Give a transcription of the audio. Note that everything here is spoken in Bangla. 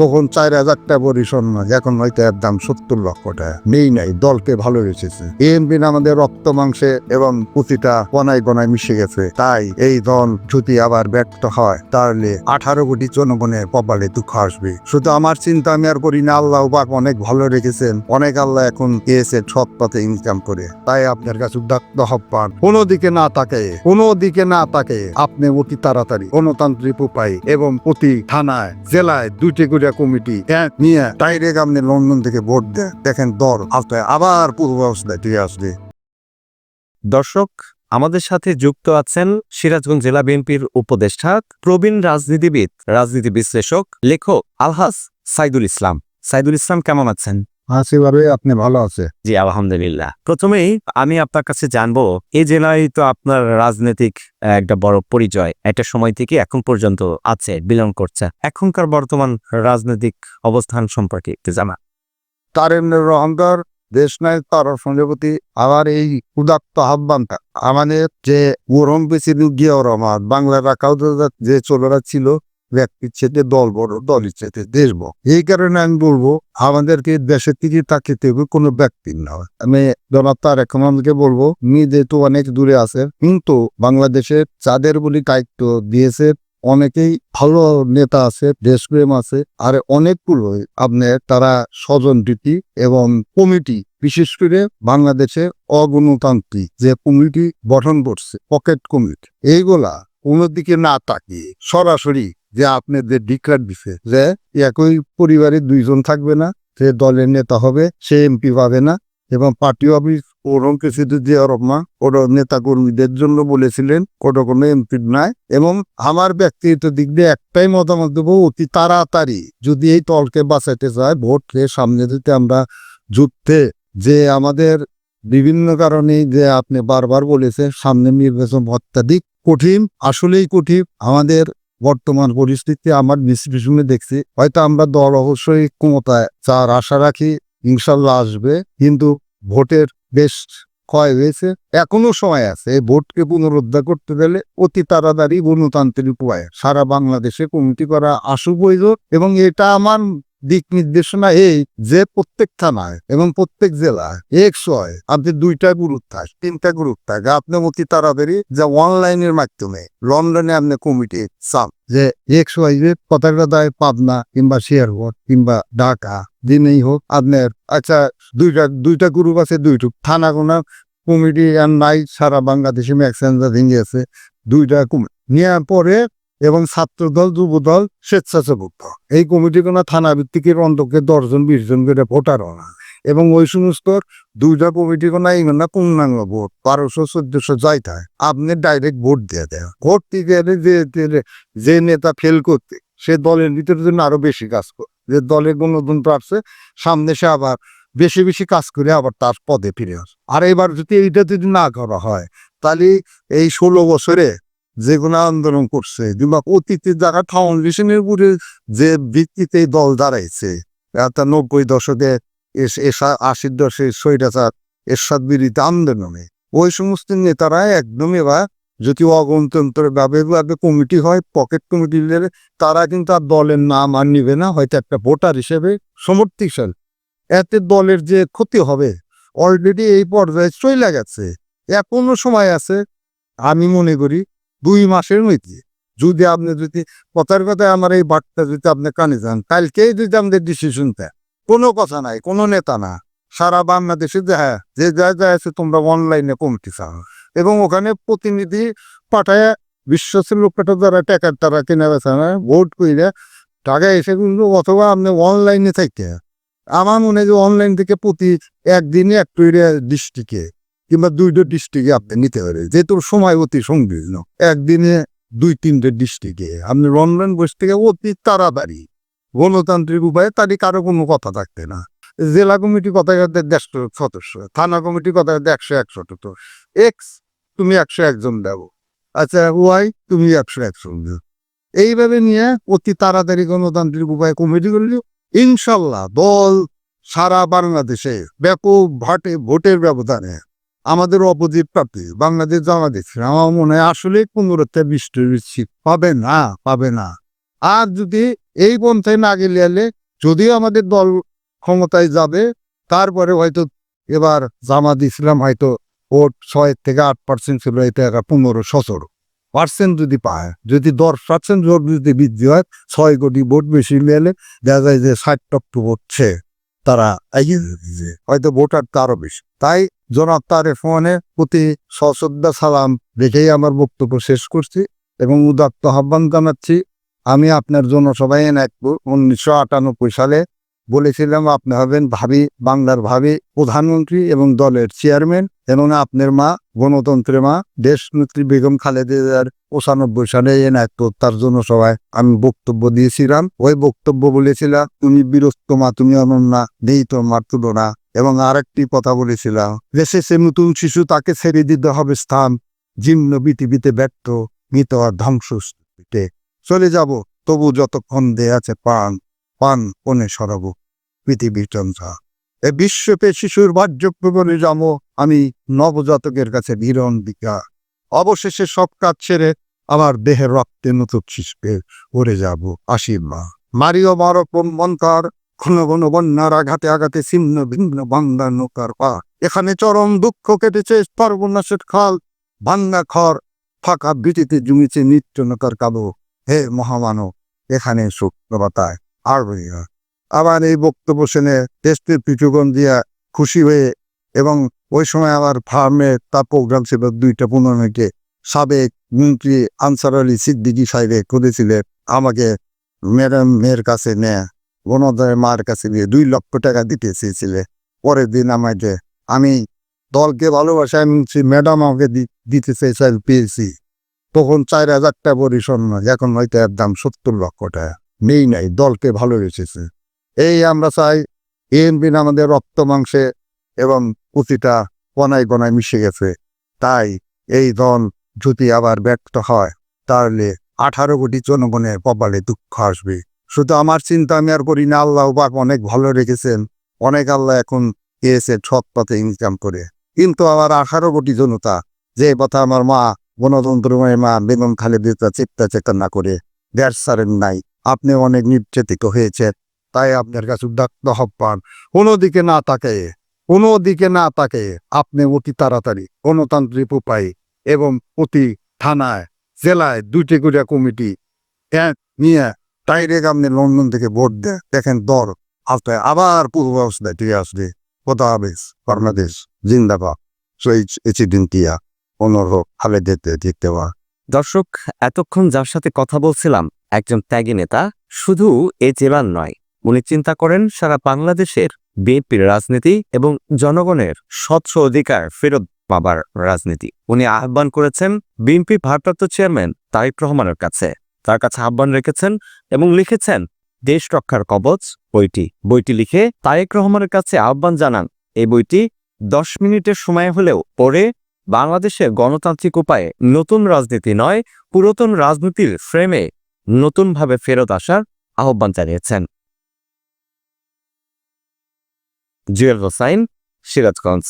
তখন চার হাজার টাকা বড়ি স্বর্ণ এখন হয়তো এর দাম সত্তর লক্ষ টাকা। নেই নাই, দলকে ভালো রেখেছে এএনপি আমাদের রক্ত মাংসে এবং প্রতিটা কনায় কনায় মিশে গেছে। তাই এই দল যদি আবার ব্যর্থ হয়, তাহলে আঠারো কোটি জনগণের কপালে দুঃখ আসবে। শুধু আমার চিন্তা আমি আর করি না, আল্লাহ পাক অনেক ভালো রেখেছেন। অনেক আল্লাহ এখন দিয়েছে সৎ পথে ইনকাম করে। তাই আপনার কাছে উদাত্ত আহ্বান। কোনো দিকে না তাকে কোনো দিকে না তাকে আপনি অতি তাড়াতাড়ি গণতান্ত্রিক উপায় এবং প্রতি থানায়, জেলায় দুইটি করে কমিটি এক নিয়ে ডাইরেক্ট আপনি লন্ডন থেকে ভোট দেন। দেখেন দর আলতায় আবার পূর্ব অবস্থায় ফিরে আসবে। দর্শক, আমাদের সাথে যুক্ত আছেন সিরাজগঞ্জ জেলা বিএনপির উপদেষ্টা, প্রবীণ রাজনীতিবিদ, রাজনীতি বিশ্লেষক, লেখক আলহাস সাইদুল ইসলাম। সাইদুল ইসলাম, কেমন আছেন? আপনি ভালো আছে জি আলহামদুলিল্লাহ। প্রথমেই আমি আপনার কাছে জানব এই জেলায় তো আপনার রাজনৈতিক একটা বড় পরিচয়। একটা সময় থেকে এখন পর্যন্ত আছে বিলং করছে। এখনকার বর্তমান রাজনৈতিক অবস্থান সম্পর্কে একটু জানা তারেন্দ্র অহংকার দেশ নাই তার সঞ্জপতি আবার এই উদাত্ত আহ্বানটা। আমাদের যে গরম পেছিল গিয়া রহমান বাংলা রাখাও যে চলেরা ছিল ব্যক্তির চেতে দল বড়, দলের চেতে দেশ বড়। এই কারণে আমি বলব, আমাদেরকে দেশের থেকে তাকিতে হবে, কোনো ব্যক্তির না। আমি জনাব তারেক রহমানকে বলব নিজে তো অনেক দূরে আছে, কিন্তু বাংলাদেশের চাঁদের বলি দায়িত্ব দিয়েছে, অনেকেই ভালো নেতা আছে, দেশপ্রেম আছে, আর অনেকগুলো আপনার তারা স্বজন রীতি এবং কমিটি, বিশেষ করে বাংলাদেশে অগণতান্ত্রিক যে কমিটি গঠন করছে, পকেট কমিটি, এইগুলা কোনো দিকে না তাকিয়ে সরাসরি যে আপনাদের ডিক্লার দিছে যে একই পরিবারে দুইজন থাকবে না সে দলের নেতা হবে, সে এমপি পাবে না এবং পার্টি অফিস ওরম কিছু জিয়া রহমান ওর নেতা কর্মীদের জন্য বলেছিলেন ওটা কোনো এমপি নাই এবং আমার ব্যক্তিগত দিক দিয়ে একটাই মতামত দেবো, অতি তাড়াতাড়ি যদি এই দলকে বাঁচাইতে চায় ভোটকে সামনে দিতে আমরা যুদ্ধে যে আমাদের বিভিন্ন কারণে যে আপনি বারবার বলেছেন, সামনে নির্বাচন অত্যাধিক কঠিন, আসলেই কঠিন। আমাদের বর্তমান পরিস্থিতি আমার বিশ্লেষণে দেখছি। হয়তো আমরা দল অবশ্যই ক্ষমতায় যার আশা রাখি ইনশাল্লাহ আসবে। কিন্তু ভোটের বেশ ক্ষয় হয়েছে, এখনও সময় আছে। ভোটকে পুনরুদ্ধার করতে গেলে অতি তাড়াতাড়ি গণতান্ত্রিক উপায়। সারা বাংলাদেশে কমিটি করা আশু প্রয়োজন এবং এটা আমার দিক নির্দেশনা এই যে প্রত্যেক থানায় এবং প্রত্যেক জেলায় একশো হয় আপনি দুইটা গ্রুপ থাক তিনটা গ্রুপ থাকে আপনি অতি তাড়াতাড়ি যে অনলাইনের মাধ্যমে লন্ডনে আপনি কমিটি চান যে একশো হয় যে কথার কথায় পাবনা কিংবা শেয়ারবোর্ড কিংবা ঢাকা, দিনেই হোক আপনার আচ্ছা দুইটা দুইটা গ্রুপ আছে, দুইটু থানা কোনা কমিটি আর নাই, সারা বাংলাদেশে ম্যাক্সিমাম ভেঙে আছে, দুইটা কমিটি। নেওয়ার পরে এবং ছাত্র দল যুব দল স্বেচ্ছাসেবক দল এই কমিটি কোনো থানা ভিত্তিকের অন্তকে দশজন বিশ জন করে ভোটার না এবং ওই সমস্ত দুইটা কমিটি কোনো এই না পূর্ণাঙ্গ ভোট, বারোশো, চোদ্দশো যাই থাকে, আপনি ডাইরেক্ট ভোট দিয়ে দেয় ভোট দিতে গেলে যে, যে- নেতা ফেল করতে, সে দলের ভিতরে জন্য আরও বেশি কাজ করে। যে দলের গণতন্ত্র প্রার্থে সামনে সে আবার বেশি বেশি কাজ করে আবার তার পদে ফিরে আসে। আর এবার যদি এইটা যদি না করা হয়, তাহলে এই ষোলো বছরে যে কোনো আন্দোলন করছে, কিংবা অতীতের যারা ফাউন্ডেশনের উপরে যে ভিত্তিতে দল দাঁড়াইছে একটা নব্বই দশকে আশির দশকে স্বৈরাচার, এরশাদ বিরোধী আন্দোলনে, ওই সমস্ত নেতারা একদম এবার যদি অগণতন্ত্র ভাবে কমিটি হয় পকেট কমিটি তারা কিন্তু আর দলের নাম আর নিবে না, হয়তো একটা ভোটার হিসেবে সমর্থিকশাল এতে দলের যে ক্ষতি হবে অলরেডি এই পর্যায়ে চলে গেছে। এখনও সময় আছে, আমি মনে করি দুই মাসের মধ্যে। যদি আপনি যদি কথার কথায় আমার এই বার্তা যদি আপনি কানে যান, কালকেই যদি আমাদের ডিসিশন দেয় কোনো কথা নাই, কোনো নেতা না। সারা বাংলাদেশে যে হ্যাঁ যে যা যা আছে তোমরা অনলাইনে কমিটি চাও। এবং ওখানে প্রতিনিধি পাঠায়, বিশ্বাসের লোকটা যারা টাকার তারা কেনা বেচা না ভোট কইরা টাকা এসে কিন্তু অথবা আপনি অনলাইনে থাকতে আমার মনে হয় যে অনলাইন থেকে প্রতি একদিনে এক ডিস্ট্রিক্টে কিংবা দুইটা ডিস্ট্রিক্টে আপনি নিতে পারে যেহেতু সময় অতি সংকীর্ণ, একদিনে দুই তিনটে ডিস্ট্রিক্টে আপনি অনলাইন বসে থেকে অতি তাড়াতাড়ি গণতান্ত্রিক উপায়ে তারই কারও কোনো কথা থাকতে না। জেলা কমিটি কথা দেড়শো সদস্য, থানা কমিটি কথা একশো একশো তো এক্স তুমি একশো একজন দেব। আচ্ছা ওয়াই তুমি একশো একজন দেব। এইভাবে নিয়ে অতি তাড়াতাড়ি গণতান্ত্রিক উপায়ে কমিটি করলে ইনশাল্লাহ দল সারা বাংলাদেশে ব্যাপক ভোটে ভোটের ব্যবধানে আমাদের অপোজিট প্রার্থী বাংলাদেশ জামাত আমার মনে হয় আসলে পনেরোটা বৃষ্টির সিট পাবে না পাবে না। আর যদি এই পন্থায় না গেলে যদিও আমাদের দল ক্ষমতায় যাবে, তারপরে হয়তো এবার জামাত ইসলাম হয়তো ভোট ছয় থেকে আট পার্সেন্ট ছিল, এটা পনেরো সতেরো পার্সেন্ট যদি পায়। যদি দশ পার্সেন্ট ভোট যদি বৃদ্ধি হয়, ছয় কোটি ভোট বেশি নিলে দেখা যায় যে ষাট টপ্প ভোটছে তারা এগিয়ে। হয়তো ভোটার তারও বেশি। তাই জনাব তারেক ফোনে প্রতি সশ্রদ্ধা, সালাম রেখেই আমার বক্তব্য শেষ করছি এবং উদাত্ত আহ্বান জানাচ্ছি, আমি আপনার জনসভায় এনায়তপুর উনিশশো আটানব্বই সালে বলেছিলাম, আপনি হবেন ভাবি, বাংলার ভাবি, প্রধানমন্ত্রী এবং দলের চেয়ারম্যান। এবং আপনার মা গণতন্ত্রের মা দেশ নেত্রী বেগম খালেদার পঁচানব্বই সালে এনায়তপুর তার জন্য সবাই আমি বক্তব্য দিয়েছিলাম। ওই বক্তব্য বলেছিলাম, তুমি বিরস্ত মা, তুমি অনন্যা নেই তোমার তুলনা। এবং আরেকটি কথা বলেছিলাম দেশে সে নতুন শিশু তাকে ছেড়ে দিতে হবে স্থান। জীর্ণ পৃথিবীতে ব্যর্থ মৃত আর ধ্বংস চলে যাব, তবু যতক্ষণ দে আছে পান পান কোনে সরাব পৃথিবী চঞ্চা এ বিশ্বপে শিশুর বাহ্যজ্ঞ বলে আমি নবজাতকের কাছে বিকা অবশেষে সব কাজ ছেড়ে আমার দেহের রক্তে নতুন শিশুকে উড়ে যাব আশীর্বাদ মারিও মারকম মন্তার ঘন ঘন বন্যার আঘাতে আঘাতে ছিন্ন ভিন্ন বাংলা নৌকার পা এখানে চরম দুঃখ কেটেছে সর্বনাশের খাল, ভাঙ্গা খড়, ফাঁকা বিটিতে জমিছে নিত্য নৌকার কালো হে মহামানব, এখানে সুখ বলিয়া আবার এই বক্তব্য শুনে টেস্টের পিঠুগণ দিয়া খুশি হয়ে এবং ওই সময় আমার ফার্মে তার প্রোগ্রাম ছিল দুইটা পনেরো মিনিটে। সাবেক মন্ত্রী আনসার আলী সিদ্দিকি সাহেবে করেছিলেন, আমাকে ম্যাডাম মেয়ের কাছে নেয় গণদয়ের মার কাছে নিয়ে দুই লক্ষ টাকা দিতে চেয়েছিলে। পরের দিন আমাকে, আমি দলকে ভালোবাসা আমি ম্যাডাম আমাকে দিতে চেয়েছেন পেয়েছি। তখন চার হাজার টাকা স্বর্ণ এখন হয়তো এর দাম সত্তর লক্ষ টাকা। নেই নাই, দলকে ভালো রেখেছে। এই আমরা চাই এএনবিন আমাদের রক্ত মাংসে এবং প্রতিটা কণায় কণায় মিশে গেছে। তাই এই দল যদি আবার ব্যক্ত হয়, তাহলে আঠারো কোটি জনগণের কপালে দুঃখ আসবে। শুধু আমার চিন্তা আমি আর করি না, আল্লাহ পাক অনেক ভালো রেখেছেন। অনেক আল্লাহ এখন পেয়েছে সৎ পথে ইনকাম করে। কিন্তু আবার আঠারো কোটি জনতা, যে কথা আমার মা গণতন্ত্রময় মা বেগম খালেদিতা চিত্তা চেতনা করে, দেড় সারেন নাই। আপনি অনেক নির্যাতিত হয়েছেন, তাই আপনার কাছে উদাত্ত আহ্বান। কোনো দিকে না তাকে কোনো দিকে না তাকে আপনি অতি তাড়াতাড়ি গণতান্ত্রিক উপায়ে এবং প্রতি থানায়, জেলায় দুইটি করে কমিটি এক নিয়ে ডাইরেক্ট আপনি লন্ডন থেকে ভোট দেয় দেখেন দর আসতে আবার পূর্ব অবস্থায় ঠিক আসবে। কোথা হাফেজ, বাংলাদেশ জিন্দাবাদ। শহীদ এসিডিন টিয়া অনুরোধ হালে দেখতে পাওয়া। দর্শক, এতক্ষণ যার সাথে কথা বলছিলাম একজন ত্যাগী নেতা শুধু এ জেলার নয়, উনি চিন্তা করেন সারা বাংলাদেশের বিএনপির রাজনীতি এবং জনগণের স্বচ্ছ অধিকার ফেরত পাবার রাজনীতি। উনি আহ্বান করেছেন বিএনপি ভারপ্রাপ্ত চেয়ারম্যান তারিক রহমানের কাছে। তার কাছে আহ্বান রেখেছেন এবং লিখেছেন, দেশ রক্ষার কবচ, বইটি। বইটি লিখে তারেক রহমানের কাছে আহ্বান জানান, এই বইটি দশ মিনিটের সময় হলেও পড়ে বাংলাদেশের গণতান্ত্রিক উপায়ে নতুন রাজনীতি নয়, পুরাতন রাজনীতির ফ্রেমে নতুনভাবে ফেরত আসার আহ্বান জানিয়েছেন। জুয়েল হোসাইন সিরাজগঞ্জ।